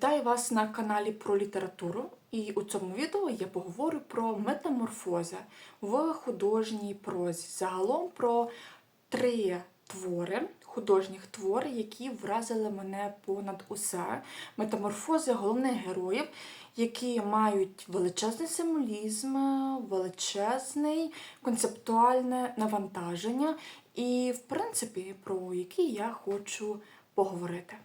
Вітаю вас на каналі про літературу. І у цьому відео я поговорю про метаморфози в художній прозі. Загалом про три твори, художніх твори, які вразили мене понад усе. Метаморфози головних героїв, які мають величезний символізм, величезний концептуальне навантаження, і, в принципі, про які я хочу поговорити.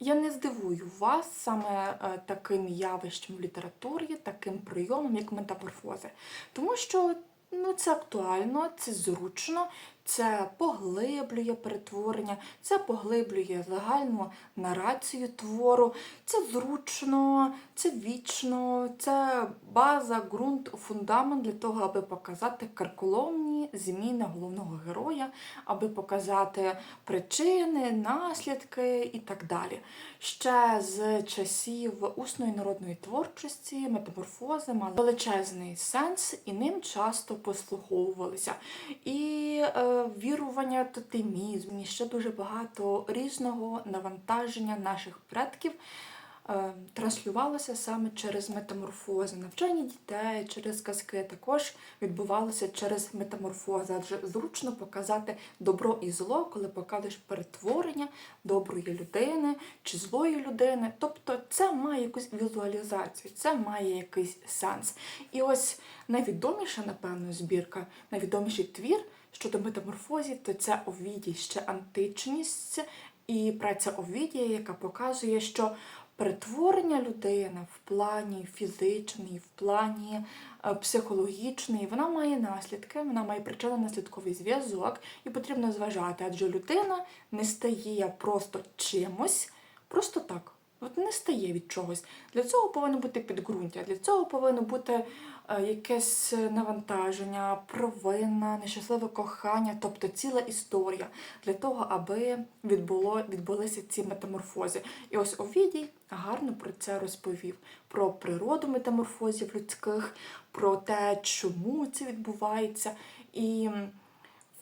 Я не здивую вас саме е, таким явищем в літературі, таким прийомом, як метаморфози. Тому що ну, це актуально, це зручно, це поглиблює перетворення, це поглиблює загальну нарацію твору, це зручно, це вічно, це база, ґрунт, фундамент для того, аби показати карколомні зміни головного героя, аби показати причини, наслідки і так далі. Ще з часів усної народної творчості метаморфози мали величезний сенс і ним часто послуховувалися. І е, вірування, тотемізм, і ще дуже багато різного навантаження наших предків е, транслювалося саме через метаморфози. Навчання дітей через казки також відбувалося через метаморфози. Адже зручно показати добро і зло, коли показуєш перетворення доброї людини чи злої людини. Тобто це має якусь візуалізацію, це має якийсь сенс. І ось найвідоміша, напевно, збірка, найвідоміший твір щодо метаморфозів, то це Овідій, ще античність і праця Овідія, яка показує, що перетворення людини в плані фізичний, в плані е, психологічний, вона має наслідки, вона має причинно-наслідковий зв'язок, і потрібно зважати, адже людина не стає просто чимось, просто так. От не стає від чогось. Для цього повинно бути підґрунтя, для цього повинно бути е, якесь навантаження, провина, нещасливе кохання, тобто ціла історія для того, аби відбуло, відбулися ці метаморфози. І ось Овідій гарно про це розповів: про природу метаморфозів людських, про те, чому це відбувається. І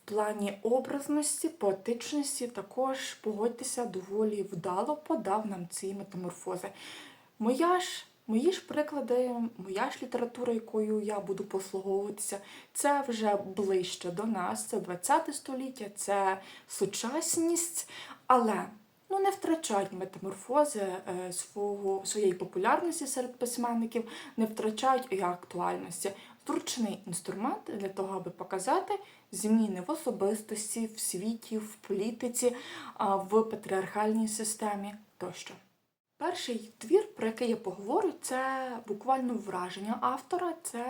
плані образності, поетичності також погодьтеся доволі вдало подав нам ці метаморфози. Моя ж, мої ж приклади, моя ж література, якою я буду послуговуватися, це вже ближче до нас, це 20 століття, це сучасність, але ну, не втрачають метаморфози е, свого, своєї популярності серед письменників, не втрачають і актуальності. Зручний інструмент для того, аби показати зміни в особистості, в світі, в політиці, в патріархальній системі тощо. Перший твір, про який я поговорю, це буквально враження автора, це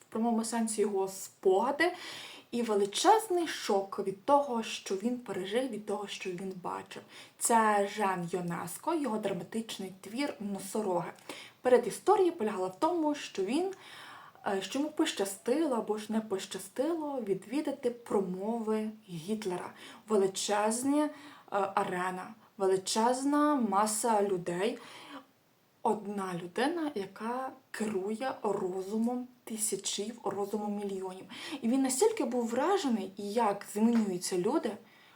в прямому сенсі його спогади і величезний шок від того, що він пережив, від того, що він бачив. Це Жан Йонеско, його драматичний твір Носороги. Перед історією полягала в тому, що він що йому пощастило або ж не пощастило відвідати промови Гітлера. Величезні е, арена, величезна маса людей. Одна людина, яка керує розумом тисячів, розумом мільйонів. І він настільки був вражений, як змінюються люди,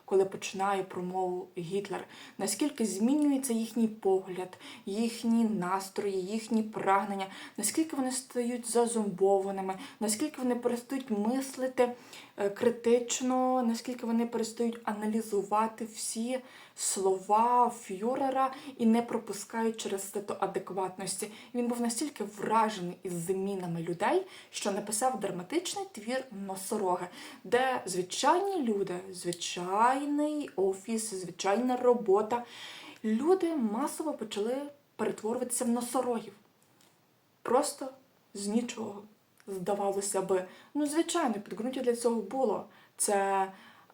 коли починає промову Гітлер, наскільки змінюється їхній погляд, їхні настрої, їхні прагнення, наскільки вони стають зазомбованими, наскільки вони перестають мислити критично, наскільки вони перестають аналізувати всі слова фюрера і не пропускають через стату адекватності. Він був настільки вражений із змінами людей, що написав драматичний твір Носороги, де звичайні люди, звичайний офіс, звичайна робота. Люди масово почали перетворюватися в носорогів. Просто з нічого. Здавалося би, ну, звичайно, підґрунтя для цього було. Це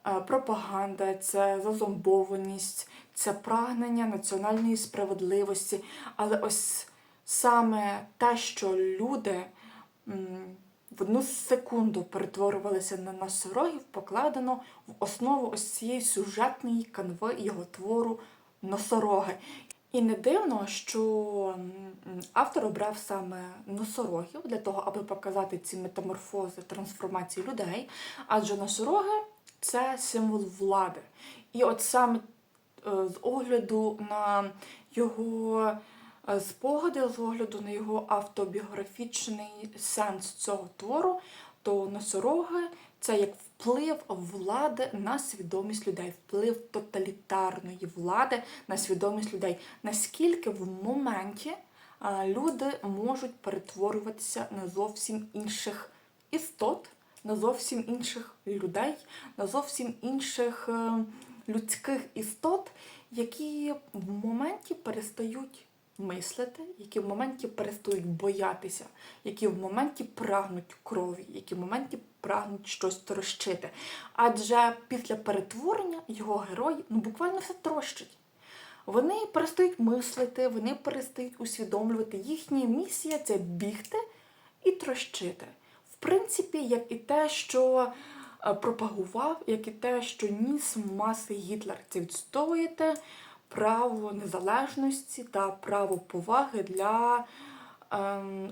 е, пропаганда, це зазомбованість, це прагнення національної справедливості. Але ось саме те, що люди в одну секунду перетворювалися на носорогів, покладено в основу ось цієї сюжетної канви його твору носороги. І не дивно, що автор обрав саме носорогів для того, аби показати ці метаморфози, трансформації людей, адже носороги це символ влади. І от саме е, з огляду на його е, спогади, з огляду на його автобіографічний сенс цього твору, то носороги це як вплив влади на свідомість людей, вплив тоталітарної влади на свідомість людей. Наскільки в моменті люди можуть перетворюватися на зовсім інших істот, на зовсім інших людей, на зовсім інших е, людських істот, які в моменті перестають мислити, які в моменті перестають боятися, які в моменті прагнуть крові, які в моменті прагнуть щось трощити. Адже після перетворення його герої ну буквально все трощить. Вони перестають мислити, вони перестають усвідомлювати. Їхня місія це бігти і трощити. В принципі, як і те, що е, пропагував, як і те, що ніс маси Гітлер. Це відстоюєте право незалежності та право поваги для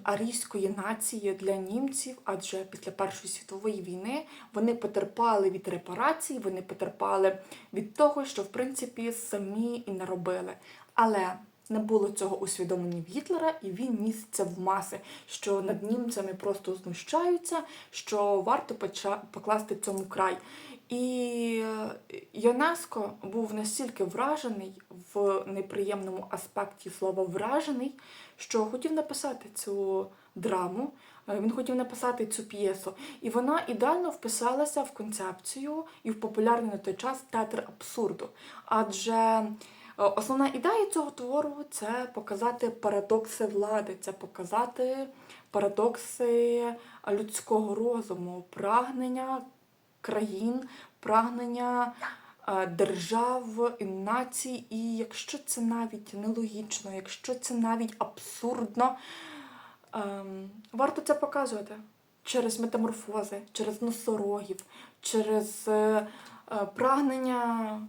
арійської нації, для німців, адже після Першої світової війни вони потерпали від репарацій, вони потерпали від того, що в принципі самі і наробили. Але не було цього усвідомлення в Гітлера, і він ніс це в маси, що над німцями просто знущаються, що варто покласти цьому край. І е, ЮНЕСКО був настільки вражений в неприємному аспекті слова вражений, що хотів написати цю драму. е, Він хотів написати цю п'єсу, і вона ідеально вписалася в концепцію і в популярний на той час театр абсурду. Адже е, основна ідея цього твору це показати парадокси влади, це показати парадокси людського розуму, прагнення країн, прагнення е, держав і націй. І якщо це навіть нелогічно, якщо це навіть абсурдно, ем, варто це показувати через метаморфози, через носорогів, через е, е, прагнення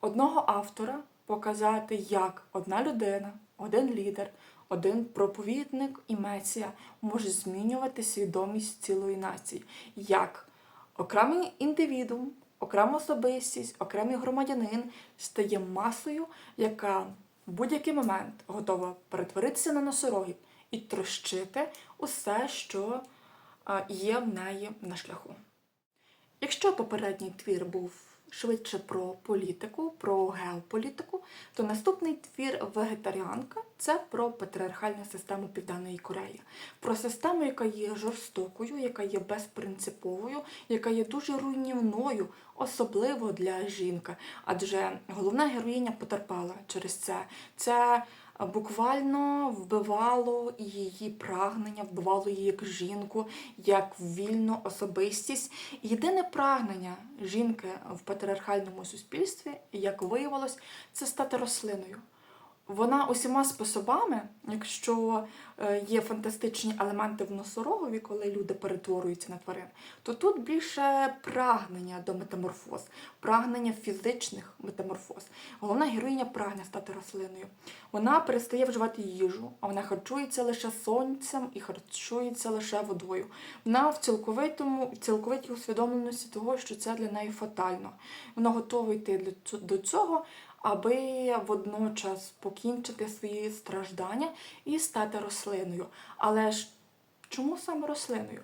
одного автора показати, як одна людина, один лідер, один проповідник і месія може змінювати свідомість цілої нації. Як окремий індивідум, окрема особистість, окремий громадянин стає масою, яка в будь-який момент готова перетворитися на носорогів і трощити усе, що є в неї на шляху. Якщо попередній твір був швидше про політику, про геополітику, то наступний твір Вегетаріанка це про патріархальну систему Південної Кореї, про систему, яка є жорстокою, яка є безпринциповою, яка є дуже руйнівною, особливо для жінки. Адже головна героїня потерпала через це. Це буквально вбивало її прагнення, вбивало її як жінку, як вільну особистість. Єдине прагнення жінки в патріархальному суспільстві, як виявилось, це стати рослиною. Вона усіма способами, якщо е, є фантастичні елементи в носорогові, коли люди перетворюються на тварин, то тут більше прагнення до метаморфоз, прагнення фізичних метаморфоз. Головна героїня прагне стати рослиною. Вона перестає вживати їжу, а вона харчується лише сонцем і харчується лише водою. Вона в цілковитому, в цілковитій усвідомленості того, що це для неї фатально. Вона готова йти до цього, аби водночас покінчити свої страждання і стати рослиною. Але ж чому саме рослиною?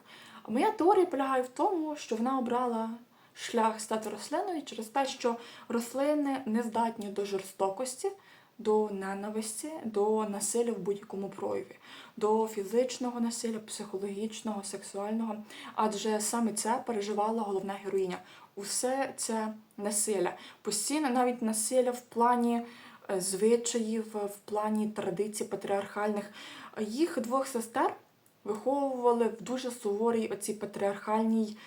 Моя теорія полягає в тому, що вона обрала шлях стати рослиною через те, що рослини не здатні до жорстокості, до ненависті, до насилля в будь-якому прояві, до фізичного насилля, психологічного, сексуального. Адже саме це переживала головна героїня. Усе це насилля. Постійно навіть насилля в плані е, звичаїв, в плані традицій патріархальних. Їх двох сестер виховували в дуже суворій оцій патріархальній е,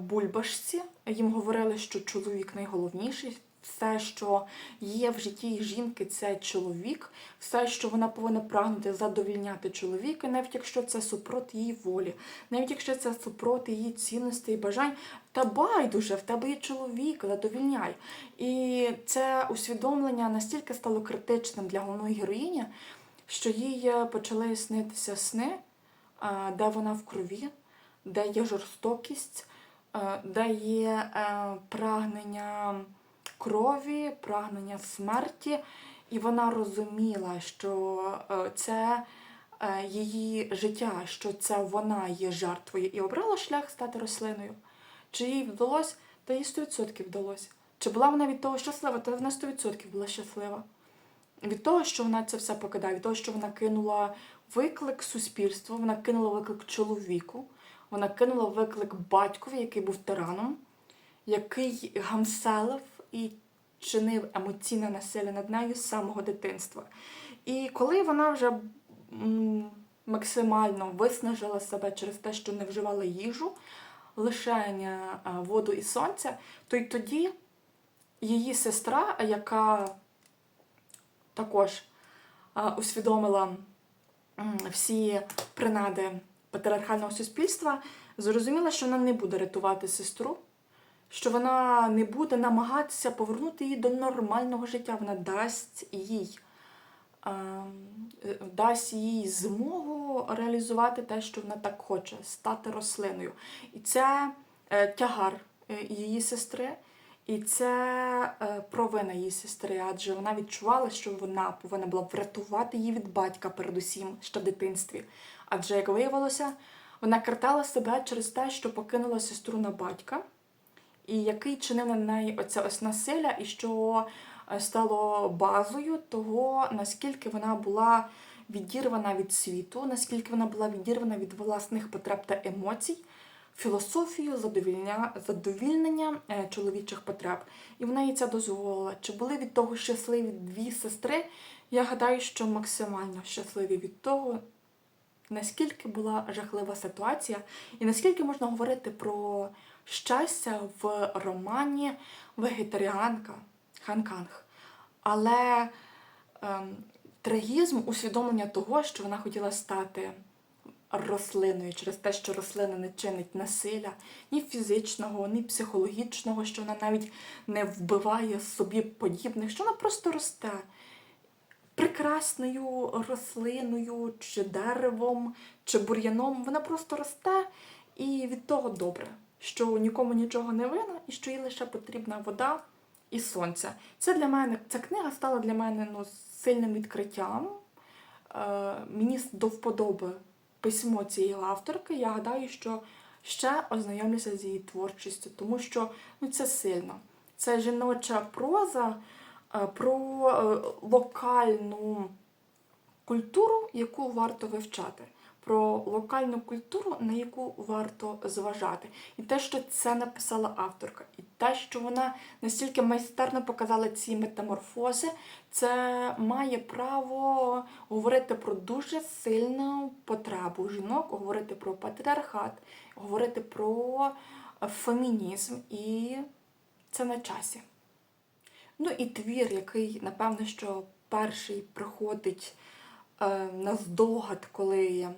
бульбашці. Їм говорили, що чоловік найголовніший. Все, що є в житті жінки, це чоловік, все, що вона повинна прагнути задовільняти чоловіка, навіть якщо це супроти її волі, навіть якщо це супроти її цінностей і бажань, та байдуже, в тебе є чоловік, задовільняй. І це усвідомлення настільки стало критичним для головної героїні, що їй е, почали снитися сни, е, де вона в крові, де є жорстокість, е, де є е, прагнення крові, прагнення смерті, і вона розуміла, що е, це її життя, що це вона є жертвою і обрала шлях стати рослиною. Чи їй вдалося? Та їй 100% вдалося. Чи була вона від того щаслива? Та вона 100% була щаслива. Від того, що вона це все покидає, від того, що вона кинула виклик суспільству, вона кинула виклик чоловіку, вона кинула виклик батькові, який був тираном, який гамселив і чинив емоційне насилля над нею з самого дитинства. І коли вона вже максимально виснажила себе через те, що не вживала їжу, лишення воду і сонця, то й тоді її сестра, яка також усвідомила всі принади патріархального суспільства, зрозуміла, що вона не буде рятувати сестру, що вона не буде намагатися повернути її до нормального життя. Вона дасть їй, е, дасть їй змогу реалізувати те, що вона так хоче, стати рослиною. І це е, тягар е, її сестри. І це е, провина її сестри, адже вона відчувала, що вона повинна була врятувати її від батька, передусім, ще в дитинстві. Адже, як виявилося, вона картала себе через те, що покинула сестру на батька, і який чинив на неї оце ось насилля, і що е, стало базою того, наскільки вона була відірвана від світу, наскільки вона була відірвана від власних потреб та емоцій філософію задовільнення е, чоловічих потреб. І вона їй це дозволила. Чи були від того щасливі дві сестри? Я гадаю, що максимально щасливі від того, наскільки була жахлива ситуація, і наскільки можна говорити про щастя в романі Вегетаріанка Ханканг. Але ем, трагізм усвідомлення того, що вона хотіла стати рослиною через те, що рослина не чинить насилля ні фізичного, ні психологічного, що вона навіть не вбиває собі подібних, що вона просто росте прекрасною рослиною, чи деревом, чи бур'яном. Вона просто росте і від того добре, що нікому нічого не винна і що їй лише потрібна вода і сонце. Це для мене, ця книга стала для мене ну, сильним відкриттям. Е, мені до вподоби письмо цієї авторки. Я гадаю, що ще ознайомлюся з її творчістю, тому що ну, це сильно. Це жіноча проза е, про е, локальну культуру, яку варто вивчати. Про локальну культуру, на яку варто зважати. І те, що це написала авторка, і те, що вона настільки майстерно показала ці метаморфози, це має право говорити про дуже сильну потребу жінок, говорити про патріархат, говорити про фемінізм, і це на часі. Ну і твір, який, напевно, що перший приходить е, на здогад, коли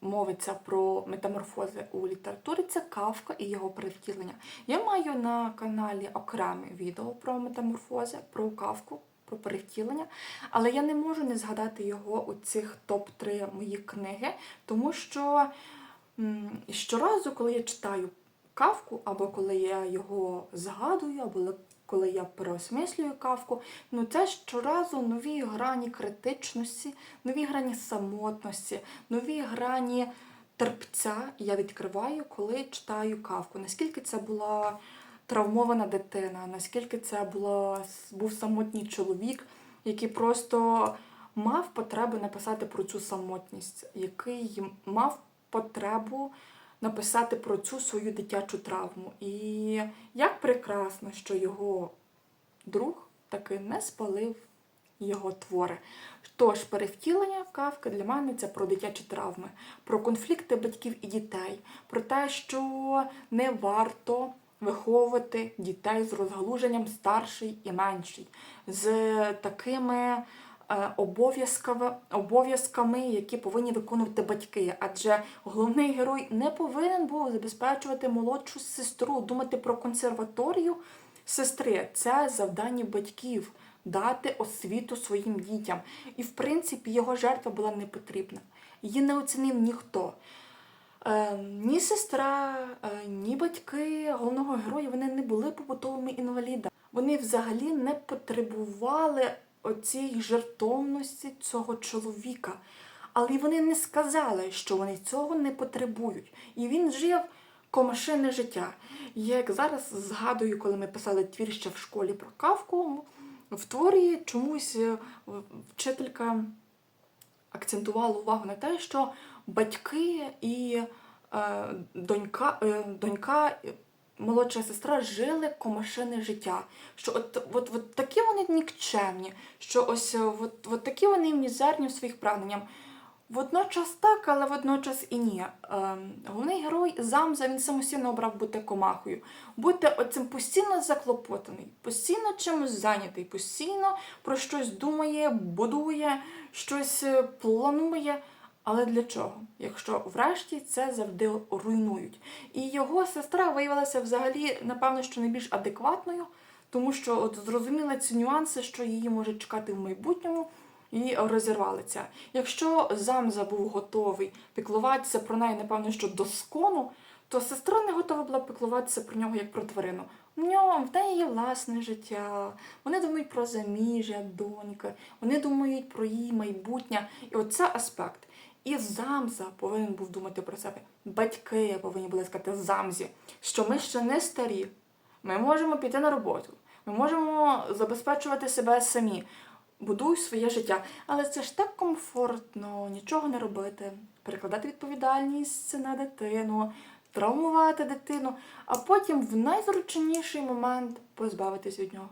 мовиться про метаморфози у літературі, це Кавка і його перевтілення. Я маю на каналі окреме відео про метаморфози, про кавку, про перевтілення, але я не можу не згадати його у цих топ-3 мої книги, тому що щоразу, коли я читаю кавку, або коли я його згадую, або коли я переосмислюю кавку, ну це щоразу нові грані критичності, нові грані самотності, нові грані терпця я відкриваю, коли читаю кавку. Наскільки це була травмована дитина, наскільки це була, був самотній чоловік, який просто мав потребу написати про цю самотність, який мав потребу написати про цю свою дитячу травму. І як прекрасно, що його друг таки не спалив його твори. Тож, перевтілення кавки для мене це про дитячі травми, про конфлікти батьків і дітей, про те, що не варто виховувати дітей з розгалуженням старший і менший, з такими обов'язками, обов'язками, які повинні виконувати батьки. Адже головний герой не повинен був забезпечувати молодшу сестру, думати про консерваторію сестри. Це завдання батьків дати освіту своїм дітям. І, в принципі, його жертва була не потрібна. Її не оцінив ніхто. Е, ні сестра, е, ні батьки головного героя вони не були побутовими інвалідами. Вони взагалі не потребували оцієї жертовності цього чоловіка. Але вони не сказали, що вони цього не потребують. І він жив комашине життя. Я як зараз згадую, коли ми писали твір ще в школі про кавку, в творі чомусь е, вчителька акцентувала увагу на те, що батьки і е, донька, е, донька, молодша сестра жили комашине життя. Що от, от, от такі вони нікчемні, що ось е, от, от такі вони мізерні в своїх прагненнях. Водночас так, але водночас і ні. Ем, головний герой Замза він самостійно обрав бути комахою, бути оцим постійно заклопотаний, постійно чимось зайнятий, постійно про щось думає, будує, щось е, планує. Але для чого? Якщо врешті це завжди руйнують. І його сестра виявилася взагалі, напевно, що найбільш адекватною, тому що от зрозуміла ці нюанси, що її може чекати в майбутньому, і розірвали це. Якщо Замза був готовий піклуватися про неї, напевно, що до скону, то сестра не готова була піклуватися про нього як про тварину. В ньому в неї є власне життя. Вони думають про заміжжя, доньки, вони думають про її майбутнє. І оце аспект. І Замза повинен був думати про себе. Батьки повинні були сказати Замзі, що ми ще не старі. Ми можемо піти на роботу, ми можемо забезпечувати себе самі. Будуй своє життя. Але це ж так комфортно, нічого не робити, перекладати відповідальність на дитину, травмувати дитину, а потім в найзручніший момент позбавитись від нього.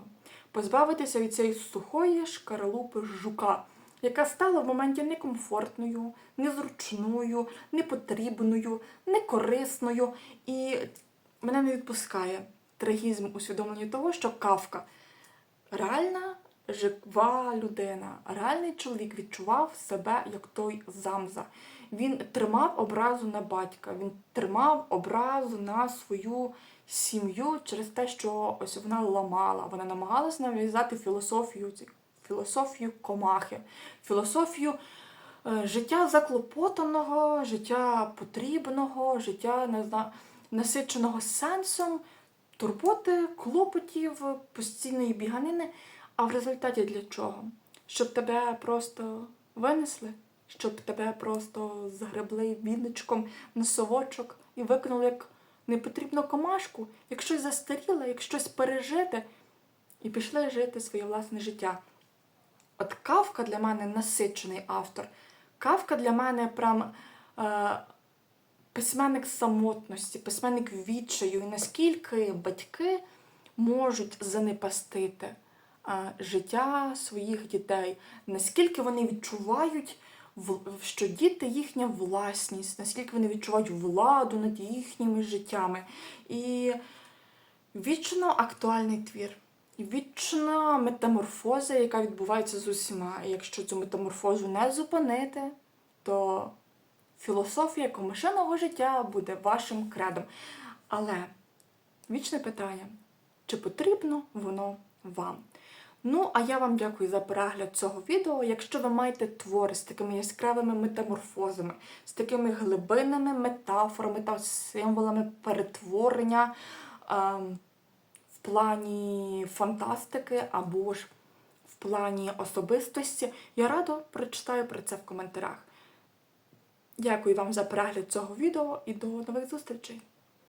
Позбавитися від цієї сухої шкаралупи жука, яка стала в моменті некомфортною, незручною, непотрібною, некорисною. І мене не відпускає трагізм усвідомлення того, що кавка реальна жива людина, реальний чоловік відчував себе як той замза. Він тримав образу на батька, він тримав образу на свою сім'ю через те, що ось вона ламала. Вона намагалась нав'язати філософію, філософію комахи, філософію е, життя заклопотаного, життя потрібного, життя насиченого сенсом, турботи, клопотів, постійної біганини. А в результаті для чого? Щоб тебе просто винесли, щоб тебе просто згребли віничком на совочок і викинули як непотрібну комашку, як щось застаріле, як щось пережити, і пішли жити своє власне життя. От Кавка для мене насичений автор. Кавка для мене прям е, письменник самотності, письменник відчаю, і наскільки батьки можуть занепастити е, життя своїх дітей, наскільки вони відчувають, що діти їхня власність, наскільки вони відчувають владу над їхніми життями. І вічно актуальний твір. Вічна метаморфоза, яка відбувається з усіма. І якщо цю метаморфозу не зупинити, то філософія комишеного життя буде вашим кредом. Але вічне питання: чи потрібно воно вам? Ну, а я вам дякую за перегляд цього відео. Якщо ви маєте твори з такими яскравими метаморфозами, з такими глибинними метафорами та символами перетворення ем, плані фантастики або ж в плані особистості, я радо прочитаю про це в коментарях. Дякую вам за перегляд цього відео і до нових зустрічей!